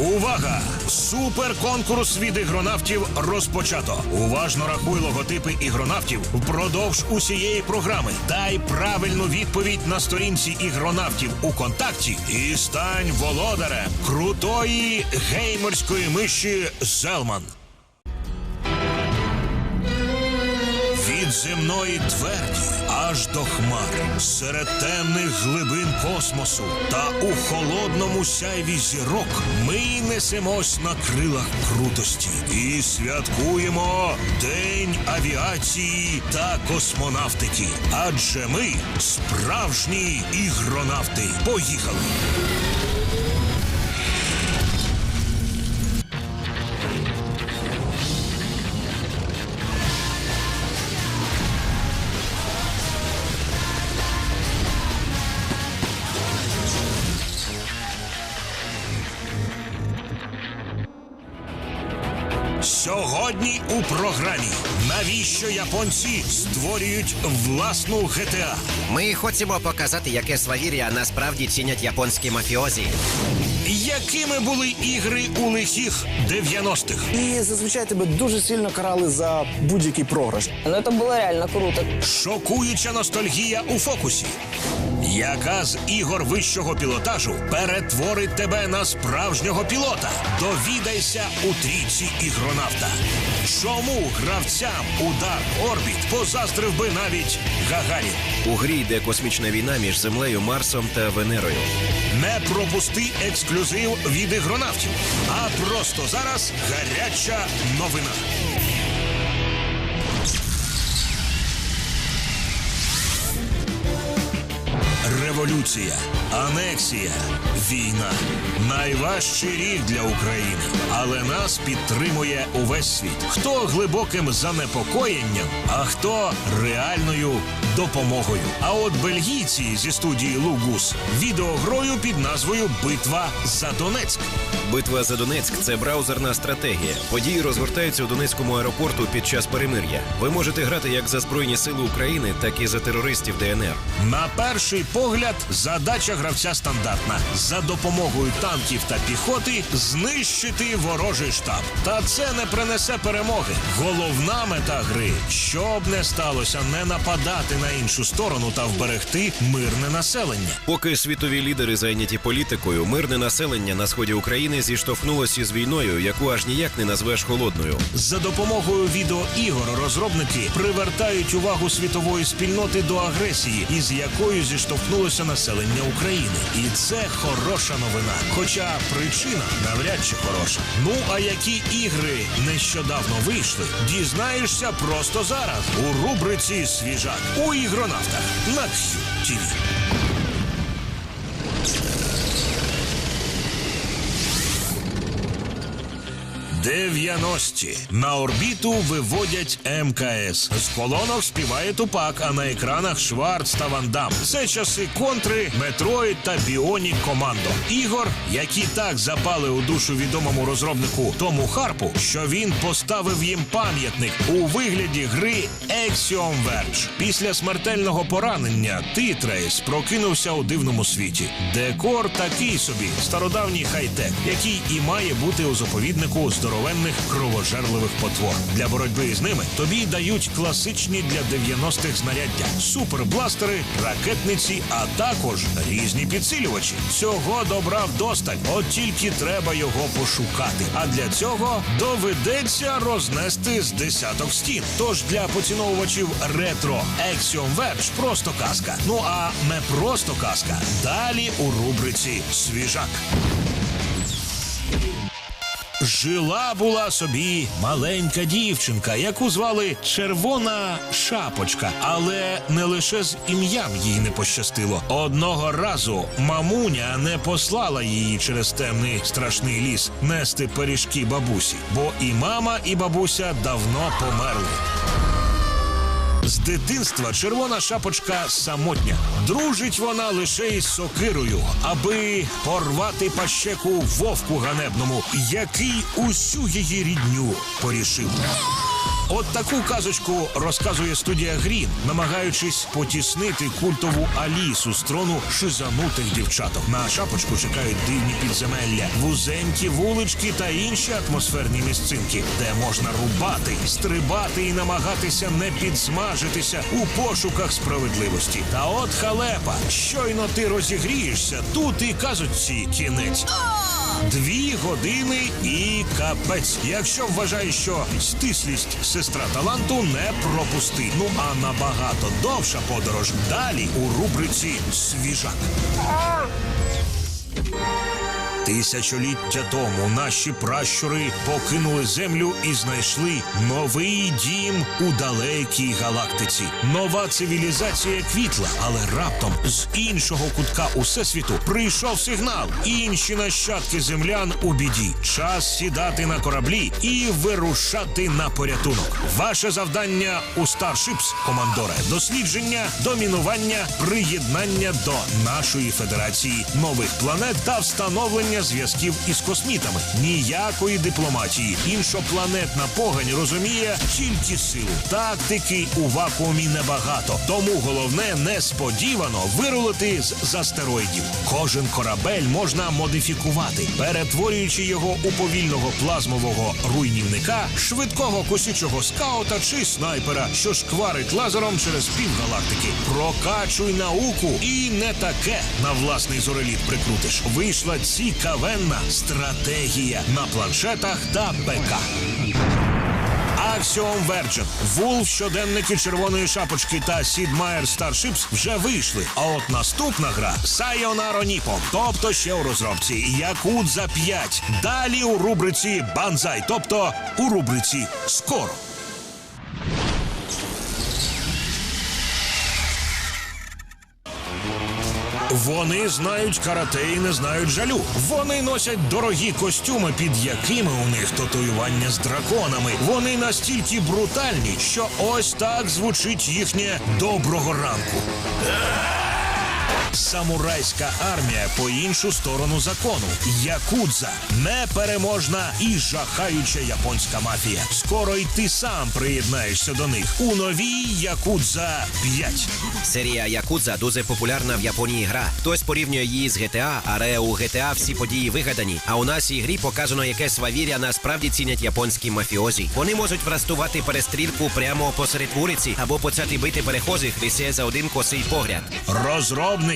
Увага! Суперконкурс від ігронавтів розпочато. Уважно рахуй логотипи ігронавтів впродовж усієї програми. Дай правильну відповідь на сторінці ігронавтів у контакті і стань володарем крутої геймерської миші Зелман. Від земної тверді аж до хмар, серед темних глибин космосу та у холодному сяйві зірок ми несемось на крилах крутості і святкуємо День авіації та космонавтики. Адже ми справжні ігронавти. Поїхали! Сьогодні у програмі навіщо японці створюють власну ГТА? Ми хочемо показати, яке свавір'я насправді цінять японські мафіозі. Якими були ігри у лихих 90-х? І зазвичай тебе дуже сильно карали за будь-який програш. Но это было реально круто. Шокуюча ностальгія у фокусі. Яка з ігор вищого пілотажу перетворить тебе на справжнього пілота? Довідайся у трійці ігронавта. Чому гравцям у Dark Orbit позаздрив би навіть Гагарін? У грі йде космічна війна між Землею, Марсом та Венерою. Не пропусти ексклюзив від ігронавтів. А просто зараз гаряча новина. Революція, анексія, війна найважчий рік для України, але нас підтримує увесь світ. Хто глибоким занепокоєнням, а хто реальною допомогою. А от бельгійці зі студії Лугус відеогрою під назвою Битва за Донецьк. Битва за Донецьк це браузерна стратегія. Події розгортаються у Донецькому аеропорту під час перемир'я. Ви можете грати як за Збройні Сили України, так і за терористів ДНР. На перший погляд, задача гравця стандартна: за допомогою танків та піхоти знищити ворожий штаб. Та це не принесе перемоги. Головна мета гри, щоб не сталося, не нападати на іншу сторону та вберегти мирне населення. Поки світові лідери зайняті політикою, мирне населення на сході України зіштовхнулося з війною, яку аж ніяк не назвеш холодною. За допомогою відеоігор розробники привертають увагу світової спільноти до агресії, із якою зіштовхнулося населення України. І це хороша новина. Хоча причина навряд чи хороша. Ну а які ігри нещодавно вийшли, дізнаєшся просто зараз у рубриці Свіжак у ігронавтах на QTV. 90-ті. на орбіту виводять МКС. З колонок співає Тупак, а на екранах Шварц та Ван Дам. Це часи контри, Метроїд та Біонік Командо. Ігор, які так запали у душу відомому розробнику Тому Харпу, що він поставив їм пам'ятник у вигляді гри Axiom Verge. Після смертельного поранення Титрейс прокинувся у дивному світі. Декор такий собі стародавній хай-тек, який і має бути у заповіднику здоровенних кровожерливих потвор. Для боротьби з ними тобі дають класичні для 90-х знаряддя: супербластери, ракетниці, а також різні підсилювачі. Цього добра вдосталь, от тільки треба його пошукати. А для цього доведеться рознести з десяток стін. Тож для поціновувачів ретро Axiom Verge просто казка. Ну а не просто казка. Далі у рубриці Свіжак. Жила була собі маленька дівчинка, яку звали Червона Шапочка, але не лише з ім'ям їй не пощастило. Одного разу мамуня не послала її через темний страшний ліс нести пиріжки бабусі, бо і мама, і бабуся давно померли. З дитинства червона шапочка самотня. Дружить вона лише із сокирою, аби порвати пащеку вовку ганебному, який усю її рідню порішив. От таку казочку розказує студія Грін, намагаючись потіснити культову Алісу з трону шизанутих дівчаток. На шапочку чекають дивні підземелля, вузенькі вулички та інші атмосферні місцинки, де можна рубати, стрибати і намагатися не підсмажитися у пошуках справедливості. Та от халепа, щойно ти розігрієшся, тут і казочці кінець. Дві години і капець. Якщо вважаєш, що стислість сестра таланту не пропусти. Ну а набагато довша подорож далі у рубриці Свіжак. Тисячоліття тому наші пращури покинули землю і знайшли новий дім у далекій галактиці. Нова цивілізація квітла, але раптом з іншого кутка усесвіту прийшов сигнал. Інші нащадки землян у біді. Час сідати на кораблі і вирушати на порятунок. Ваше завдання у Старшипс, командоре, дослідження, домінування, приєднання до нашої федерації нових планет та встановлення зв'язків із космітами. Ніякої дипломатії. Іншопланетна погань розуміє тільки силу. Тактики у вакуумі небагато. Тому головне несподівано вирулити з астероїдів. Кожен корабель можна модифікувати, перетворюючи його у повільного плазмового руйнівника, швидкого косючого скаута чи снайпера, що шкварить лазером через півгалактики. Прокачуй науку і не таке на власний зореліт прикрутиш. Вийшла цікавенна стратегія на планшетах та ПК. Axiom Virgin, Вулф, щоденники червоної шапочки та Sid Meier Starships вже вийшли. А от наступна гра Sayonara Nippon, тобто ще у розробці Якудза 5. Далі у рубриці Банзай, тобто у рубриці Скоро. Вони знають карате і не знають жалю. Вони носять дорогі костюми, під якими у них татуювання з драконами. Вони настільки брутальні, що ось так звучить їхнє доброго ранку. Самурайська армія по іншу сторону закону. Якудза непереможна і жахаюча японська мафія. Скоро й ти сам приєднаєшся до них у новій Якудза 5. Серія Якудза дуже популярна в Японії гра. Хтось порівнює її з GTA, але у GTA всі події вигадані. А у нашій грі показано, яке свавілля насправді цінять японські мафіозі. Вони можуть влаштувати перестрілку прямо посеред вулиці або почати бити перехожих лише за один косий погляд.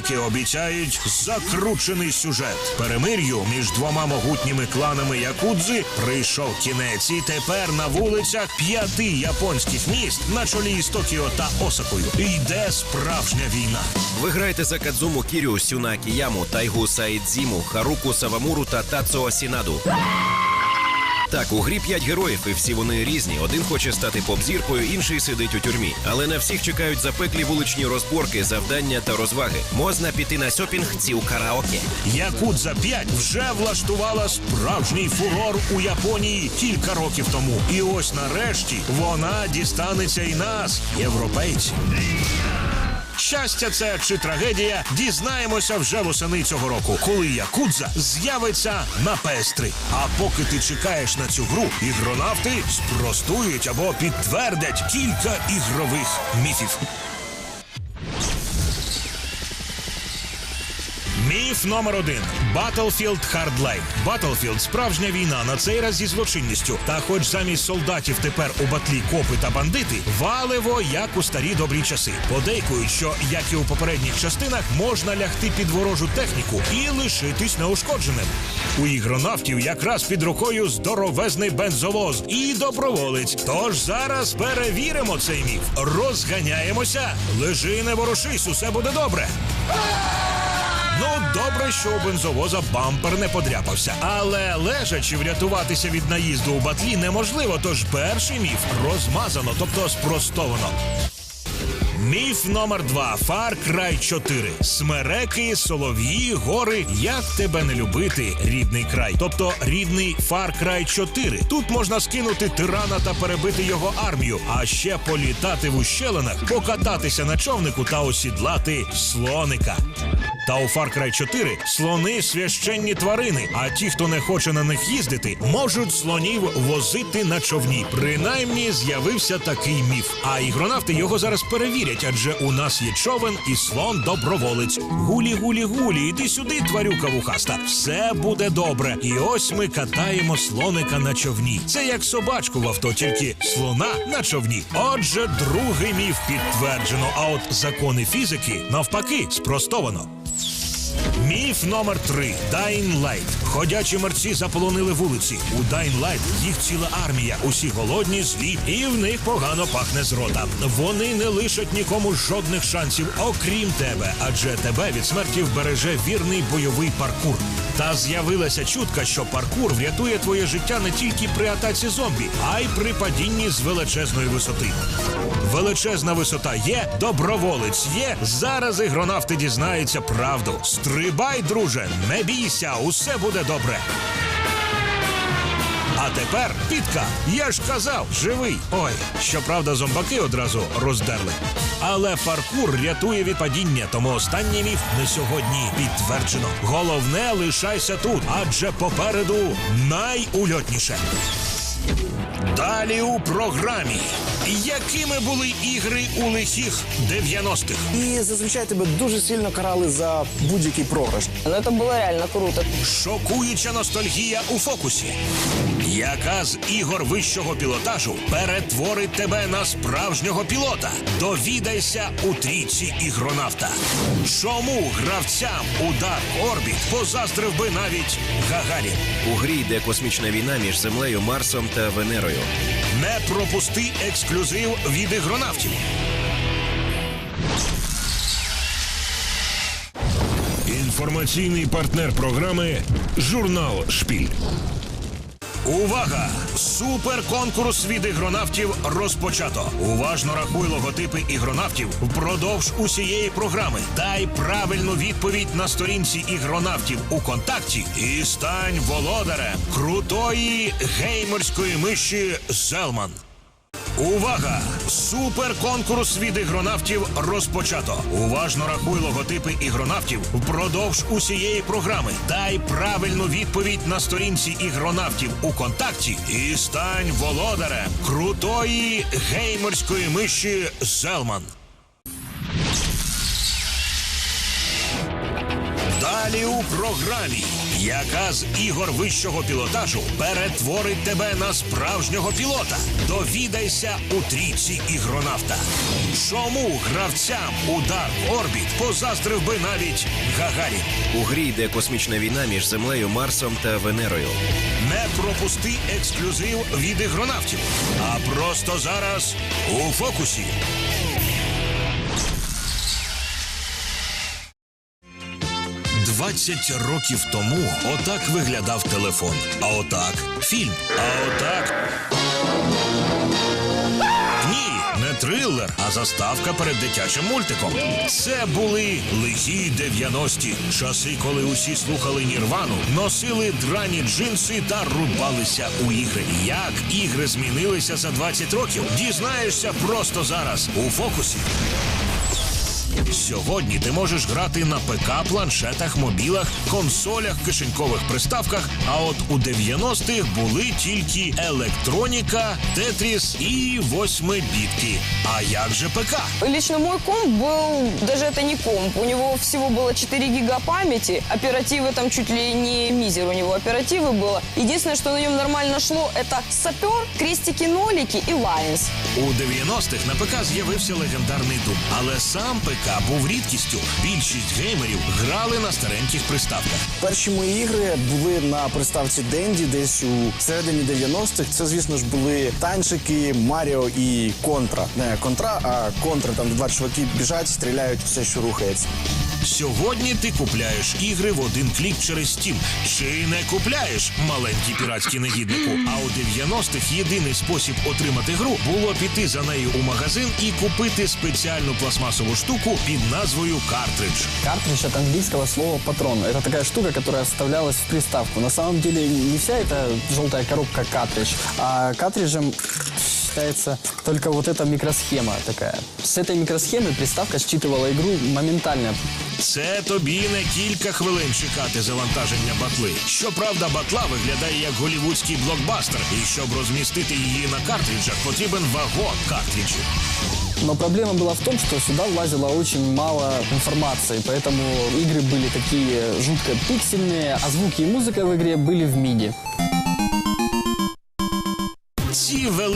Розробники обіцяють закручений сюжет. Перемир'ю між двома могутніми кланами Якудзи прийшов кінець, і тепер на вулицях п'яти японських міст на чолі з Токіо та Осакою йде справжня війна. Ви граєте за Кадзуму Кірю, Сюна Кіяму, Тайгу Саїдзіму, Харуку Савамуру та Тацуо Сінаду. Так, у грі п'ять героїв, і всі вони різні. Один хоче стати поп-зіркою, інший сидить у тюрмі. Але на всіх чекають запеклі вуличні розборки, завдання та розваги. Можна піти на сьопінг ці у караоке. Якудза 5 вже влаштувала справжній фурор у Японії кілька років тому. І ось нарешті вона дістанеться і нас, європейців. Щастя, це чи трагедія, дізнаємося вже восени цього року, коли Якудза з'явиться на PS3. А поки ти чекаєш на цю гру, ігронавти спростують або підтвердять кілька ігрових міфів. Міф номер один Battlefield Hardline. Battlefield – справжня війна на цей раз зі злочинністю. Та хоч замість солдатів тепер у батлі копи та бандити, валиво як у старі добрі часи. Подейкують, що як і у попередніх частинах можна лягти під ворожу техніку і лишитись неушкодженим. У ігронавтів якраз під рукою здоровезний бензовоз і доброволець. Тож зараз перевіримо цей міф. Розганяємося. Лежи, не ворушись, усе буде добре. Ну, добре, що у бензовоза бампер не подряпався. Але лежачи врятуватися від наїзду у батлі неможливо. Тож перший міф розмазано, тобто спростовано. Міф номер два Far Cry 4. Смереки, солов'ї, гори. Як тебе не любити, рідний край. Тобто рідний Far Cry 4. Тут можна скинути тирана та перебити його армію, а ще політати в ущелинах, покататися на човнику та осідлати слоника. Та у Far Cry 4 слони священні тварини. А ті, хто не хоче на них їздити, можуть слонів возити на човні. Принаймні з'явився такий міф. А ігронавти його зараз перевірять, адже у нас є човен і слон доброволець. Гулі, гулі, гулі, іди сюди, тварюка вухаста. Все буде добре. І ось ми катаємо слоника на човні. Це як собачку в авто, тільки слона на човні. Отже, другий міф підтверджено. А от закони фізики навпаки спростовано. Міф номер три Light. Ходячі мерці заполонили вулиці. У Light їх ціла армія. Усі голодні, злі, і в них погано пахне з рота. Вони не лишать нікому жодних шансів, окрім тебе, адже тебе від смерті вбереже вірний бойовий паркур. Та з'явилася чутка, що паркур врятує твоє життя не тільки при атаці зомбі, а й при падінні з величезної висоти. Величезна висота є, доброволець є. Зараз ігронавти дізнаються правду. Стрибай, друже, не бійся, усе буде добре. А тепер підка. Я ж казав, живий. Ой, щоправда, зомбаки одразу роздерли. Але паркур рятує від падіння, тому останній міф не сьогодні підтверджено. Головне, лишайся тут, адже попереду найульотніше. Далі у програмі. Якими були ігри у лихих 90-х? І зазвичай тебе дуже сильно карали за будь-який програш. Но это было реально круто. Шокуюча ностальгія у фокусі. Яка з ігор вищого пілотажу перетворить тебе на справжнього пілота? Довідайся у трійці ігронавта. Чому гравцям у Dark Orbit позаздрив би навіть Гагарін? У грі йде космічна війна між Землею, Марсом та Венерою. Не пропусти ексклюзив від ігронавтів. Інформаційний партнер програми Журнал Шпіль. Увага! Суперконкурс від ігронавтів розпочато. Уважно рахуй логотипи ігронавтів впродовж усієї програми. Дай правильну відповідь на сторінці ігронавтів у контакті і стань володарем крутої геймерської миші Зелман. Увага! Суперконкурс від ігронавтів розпочато. Уважно рахуй логотипи ігронавтів впродовж усієї програми. Дай правильну відповідь на сторінці ігронавтів у контакті і стань володарем крутої геймерської миші Зелман. Далі у програмі, яка з ігор вищого пілотажу перетворить тебе на справжнього пілота. Довідайся у трійці ігронавта. Чому гравцям у Dark Orbit позаздрив би навіть Гагарін? У грі йде космічна війна між Землею, Марсом та Венерою. Не пропусти ексклюзив від ігронавтів. А просто зараз у фокусі. Двадцять років тому отак виглядав телефон. А отак фільм. А отак. Ні, не трилер, а заставка перед дитячим мультиком. Це були лихі 90-ті, часи, коли усі слухали Нірвану, носили драні джинси та рубалися у ігри. Як ігри змінилися за 20 років? Дізнаєшся просто зараз у фокусі. Сьогодні ти можеш грати на ПК, планшетах, мобілах, консолях, кишенькових приставках. А от у 90-х були тільки електроніка, тетріс і восьмибітки. А як же ПК? Лично мой комп был, даже это не комп, у него всего было 4 гига памяти, оперативы там чуть ли не мизер у него оперативы было. Единственное, что на нем нормально шло, это сапер, крестики-нолики и лайнс. У 90-х на ПК з'явився легендарний дум, але сам ПК був рідкістю. Більшість геймерів грали на стареньких приставках. Перші мої ігри були на приставці Денді, десь у середині 90-х. Це, звісно ж, були танчики, Маріо і Контра. Не контра, а контра. Там два чуваки біжать, стріляють все, що рухається. Сьогодні ти купляєш ігри в один клік через Steam. Чи не купляєш маленький піратський негіднику? А у 90-х єдиний спосіб отримати гру було піти за нею у магазин і купити спеціальну пластмасову штуку під назвою картридж. Картридж от английского слова патрон. Это такая штука, которая вставлялась в приставку. На самом деле не вся эта желтая коробка картридж, а картриджем запускается только вот эта микросхема такая. С этой микросхемы приставка считывала игру моментально. Це тобі не кілька хвилин чекати завантаження батли. Щоправда, батла виглядає як голівудський блокбастер, і щоб розмістити її на картриджах, потрібен вагон картриджів. Но проблема была в том, что сюда влазило очень мало информации, поэтому игры были такие жутко пиксельные, а звуки и музыка в игре были в миди.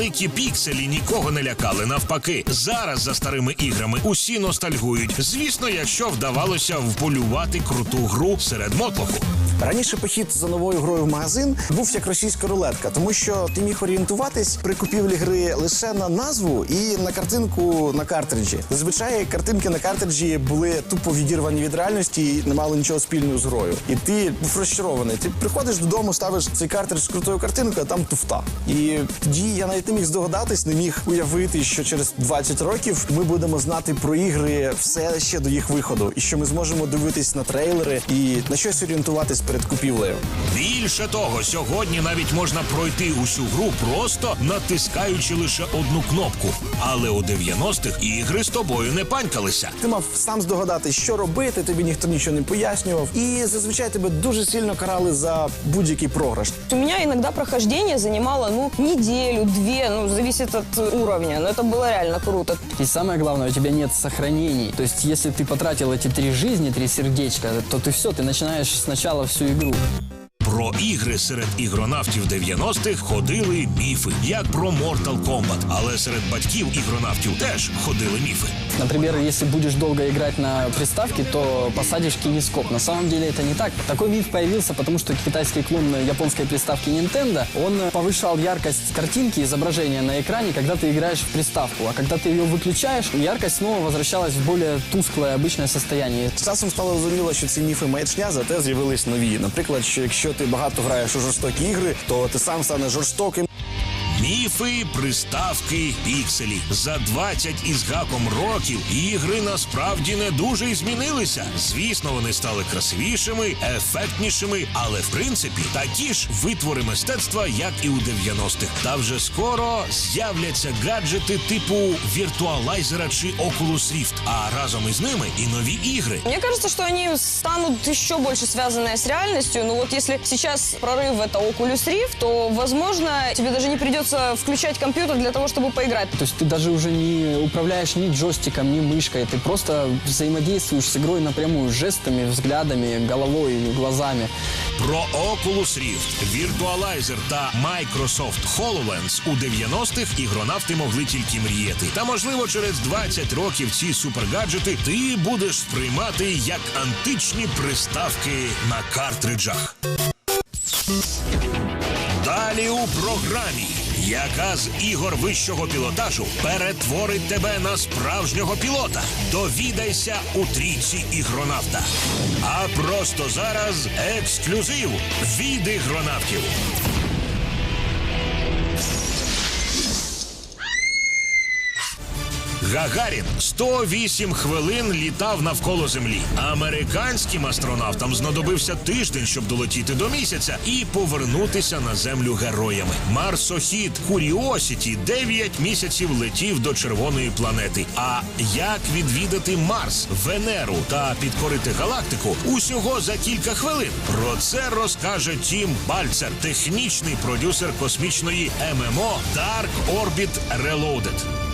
Великі пікселі нікого не лякали. Навпаки, зараз за старими іграми усі ностальгують. Звісно, якщо вдавалося вполювати круту гру серед мотлоху. Раніше похід за новою грою в магазин був як російська рулетка, тому що ти міг орієнтуватись при купівлі гри лише на назву і на картинку на картриджі. Зазвичай картинки на картриджі були тупо відірвані від реальності і не мали нічого спільного з грою. І ти був розчарований. Ти приходиш додому, ставиш цей картридж з крутою картинкою, а там туфта. І тоді я навіть не міг здогадатись, не міг уявити, що через 20 років ми будемо знати про ігри все ще до їх виходу, і що ми зможемо дивитись на трейлери і на щось орієнтуватись перед купівлею. Більше того, сьогодні навіть можна пройти усю гру просто натискаючи лише одну кнопку. Але у 90-х ігри з тобою не панькалися. Ти мав сам здогадати, що робити, тобі ніхто нічого не пояснював, і зазвичай тебе дуже сильно карали за будь-який програш. У меня иногда прохождение занимало, ну, неделю, две, ну, зависит от э, уровня. Но это было реально круто. И самое главное, у тебя нет сохранений. То есть, если ты потратил эти три жизни, три сердечка, то ты все, ты начинаешь сначала всю игру. Про ігри серед ігронавтів 90-х ходили міфи, як про Mortal Kombat. Але серед батьків ігронавтів теж ходили міфи. Например, если будешь долго играть на приставке, то посадишь кинескоп. На самом деле это не так. Такой миф появился, потому что китайский клон японской приставки Nintendo, он повышал яркость картинки, изображения на экране, когда ты играешь в приставку. А когда ты ее выключаешь, яркость снова возвращалась в более тусклое, обычное состояние. З часом стало зрозуміло, що ці міфи маячня, зате з'явились нові. Наприклад, що якщо ти багато граєш у жорстокі ігри, то ти сам станеш жорстоким Міфи, приставки, пікселі. За 20 із гаком років ігри насправді не дуже й змінилися. Звісно, вони стали красивішими, ефектнішими, але в принципі такі ж витвори мистецтва, як і у 90-х. Та вже скоро з'являться гаджети типу віртуалайзера чи Oculus Rift, а разом із ними і нові ігри. Мне кажется, что они станут еще больше связанные с реальностью. Ну вот если сейчас прорыв это Oculus Rift, то, возможно, тебе даже не придется включать компьютер для того, чтобы поиграть. То есть ты даже уже не управляешь ни джойстиком, ни мышкой. Ты просто взаимодействуешь с игрой напрямую, жестами, взглядами, головой, глазами. Про Oculus Rift, Virtualizer та Microsoft HoloLens у 90-х ігронавти могли тільки мріяти. Та можливо через 20 років ці супергаджети ти будеш сприймати як античні приставки на картриджах. Далі у програмі. яка з ігор вищого пілотажу перетворить тебе на справжнього пілота? Довідайся у трійці ігронавта. А просто зараз ексклюзив від ігронавтів. Гагарін 108 хвилин літав навколо землі. Американським астронавтам знадобився тиждень, щоб долетіти до місяця і повернутися на землю героями. Марсохід Куріосіті 9 місяців летів до червоної планети. А як відвідати Марс, Венеру та підкорити галактику усього за кілька хвилин? Про це розкаже Тім Бальцер, технічний продюсер космічної ММО Dark Orbit Reloaded.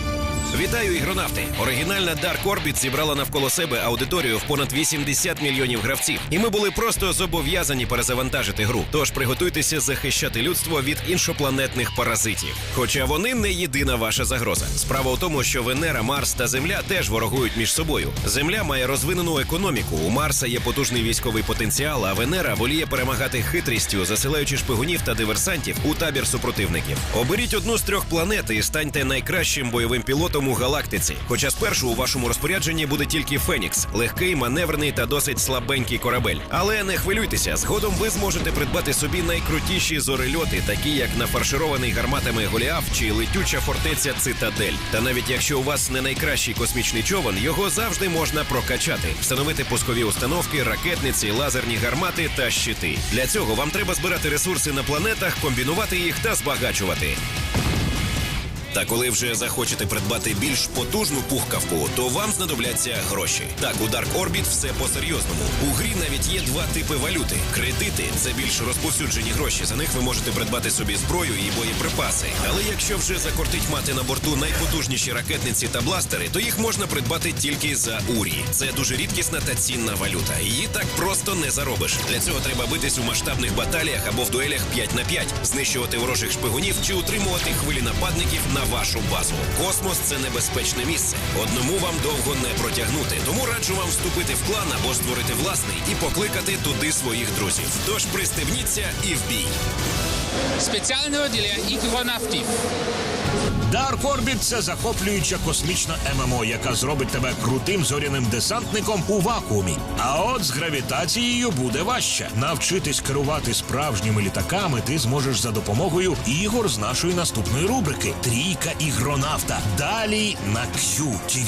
Вітаю, ігронавти! Оригінальна Dark Orbit зібрала навколо себе аудиторію в понад 80 мільйонів гравців, і ми були просто зобов'язані перезавантажити гру. Тож приготуйтеся захищати людство від іншопланетних паразитів. Хоча вони не єдина ваша загроза. Справа у тому, що Венера, Марс та Земля теж ворогують між собою. Земля має розвинену економіку. У Марса є потужний військовий потенціал, а Венера воліє перемагати хитрістю, засилаючи шпигунів та диверсантів у табір супротивників. Оберіть одну з трьох планет і станьте найкращим бойовим пілотом у галактиці. Хоча спершу у вашому розпорядженні буде тільки Фенікс, легкий, маневрений та досить слабенький корабель. Але не хвилюйтеся, згодом ви зможете придбати собі найкрутіші зорильоти, такі як нафарширований гарматами Голіаф чи летюча фортеця Цитадель. Та навіть якщо у вас не найкращий космічний човен, його завжди можна прокачати, встановити пускові установки, ракетниці, лазерні гармати та щити. Для цього вам треба збирати ресурси на планетах, комбінувати їх та збагачувати. Та коли вже захочете придбати більш потужну пухкавку, то вам знадобляться гроші. Так, у Dark Orbit все по-серйозному. У грі навіть є два типи валюти. Кредити це більш розповсюджені гроші. За них ви можете придбати собі зброю і боєприпаси. Але якщо вже закортить мати на борту найпотужніші ракетниці та бластери, то їх можна придбати тільки за урі. Це дуже рідкісна та цінна валюта. Її так просто не заробиш. Для цього треба битись у масштабних баталіях або в дуелях 5 на 5, знищувати ворожих шпигунів чи утримувати хвилі нападників на вашу базу. Космос це небезпечне місце. Одному вам довго не протягнути. Тому раджу вам вступити в клан або створити власний і покликати туди своїх друзів. Тож пристебніться і в бій. Спеціального для ігронавтів. Dark Orbit – це захоплююча космічна ММО, яка зробить тебе крутим зоряним десантником у вакуумі. А от з гравітацією буде важче. Навчитись керувати справжніми літаками ти зможеш за допомогою ігор з нашої наступної рубрики Трійка ігронавта. Далі на QTV.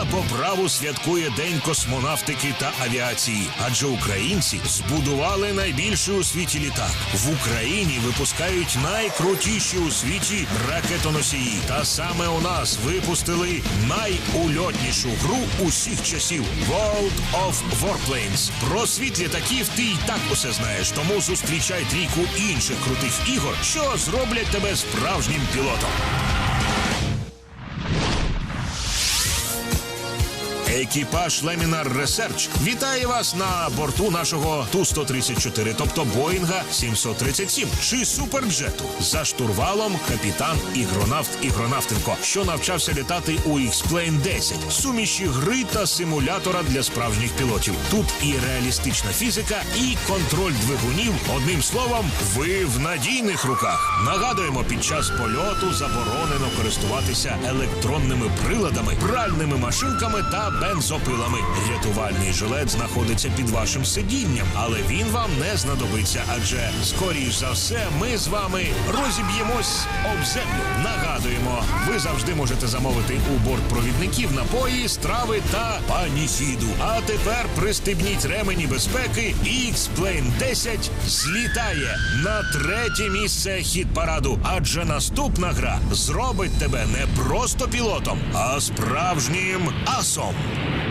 Україна по праву святкує День космонавтики та авіації, адже українці збудували найбільший у світі літак. В Україні випускають найкрутіші у світі ракетоносії. Та саме у нас випустили найульотнішу гру усіх часів World of Warplanes. Про світ літаків ти й так усе знаєш, тому зустрічай трійку інших крутих ігор, що зроблять тебе справжнім пілотом. Екіпаж Laminar Research вітає вас на борту нашого Ту-134, тобто Боїнга 737 чи суперджету. За штурвалом капітан ігронавт Ігронавтенко, що навчався літати у X-Plane 10, суміші гри та симулятора для справжніх пілотів. Тут і реалістична фізика, і контроль двигунів. Одним словом, ви в надійних руках. Нагадуємо, під час польоту заборонено користуватися електронними приладами, пральними машинками та бензопилами. Рятувальний жилет знаходиться під вашим сидінням, але він вам не знадобиться, адже скоріш за все ми з вами розіб'ємось об землю. Нагадуємо, ви завжди можете замовити у бортпровідників напої, страви та панісіду. А тепер пристебніть ремені безпеки. X-Plane 10 злітає на третє місце хіт параду, адже наступна гра зробить тебе не просто пілотом, а справжнім асом. Thank you.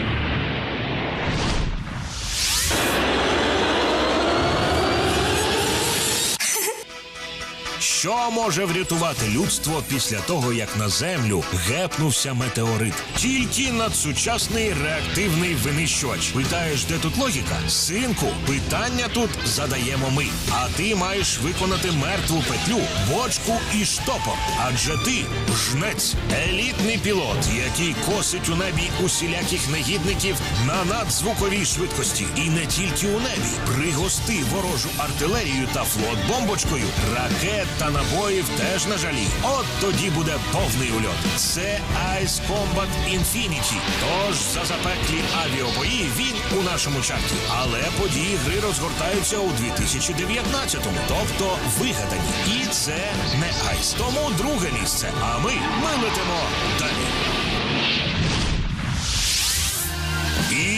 Що може врятувати людство після того, як на землю гепнувся метеорит? Тільки надсучасний реактивний винищувач. Питаєш, де тут логіка? Синку, питання тут задаємо ми. А ти маєш виконати мертву петлю, бочку і штопор. Адже ти жнець, елітний пілот, який косить у небі усіляких негідників на надзвуковій швидкості. І не тільки у небі. Пригости ворожу артилерію та флот бомбочкою, ракет та набоїв теж на жалі. От тоді буде повний ульот. Це Ice Combat Infinity. Тож за запеклі авіобої він у нашому чарті. Але події гри розгортаються у 2019-му, тобто вигадані. І це не айс. Тому друге місце. А ми, ми летимо далі.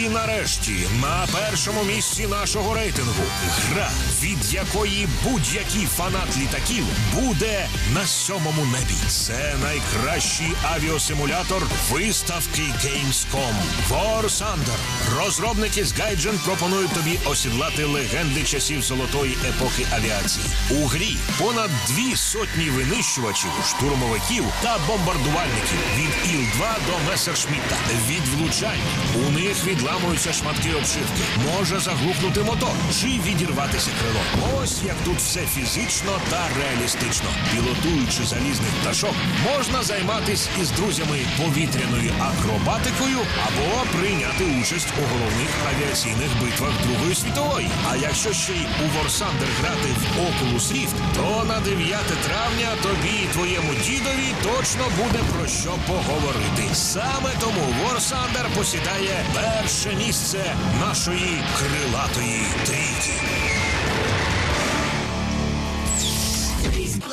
І нарешті на першому місці нашого рейтингу гра, від якої будь-який фанат літаків буде на сьомому небі. Це найкращий авіасимулятор виставки Gamescom. War Thunder. Розробники з Гайджен пропонують тобі осідлати легенди часів золотої епохи авіації. У грі понад дві сотні винищувачів, штурмовиків та бомбардувальників від Іл-2 до Месершмітта. Від влучань у них відламуються шматки обшивки. Може заглухнути мотор чи відірватися крило. Ось як тут все фізично та реалістично. Пілотуючи залізних пташок, можна займатися із друзями повітряною акробатикою або прийняти участь у головних авіаційних битвах Другої світової. А якщо ще й у Thunder грати в Oculus Rift, то на 9 травня тобі і твоєму дідові точно буде про що поговорити. Саме тому Thunder посідає перше місце нашої крилатої трійки.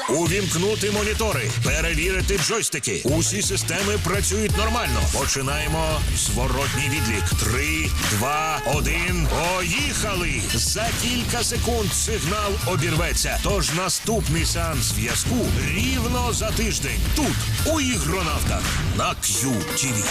Увімкнути монітори, перевірити джойстики. Усі системи працюють нормально. Починаємо зворотній відлік. Три, два, один. Поїхали! За кілька секунд сигнал обірветься. Тож наступний сеанс зв'язку рівно за тиждень. Тут, у ігронавтах, на QTV.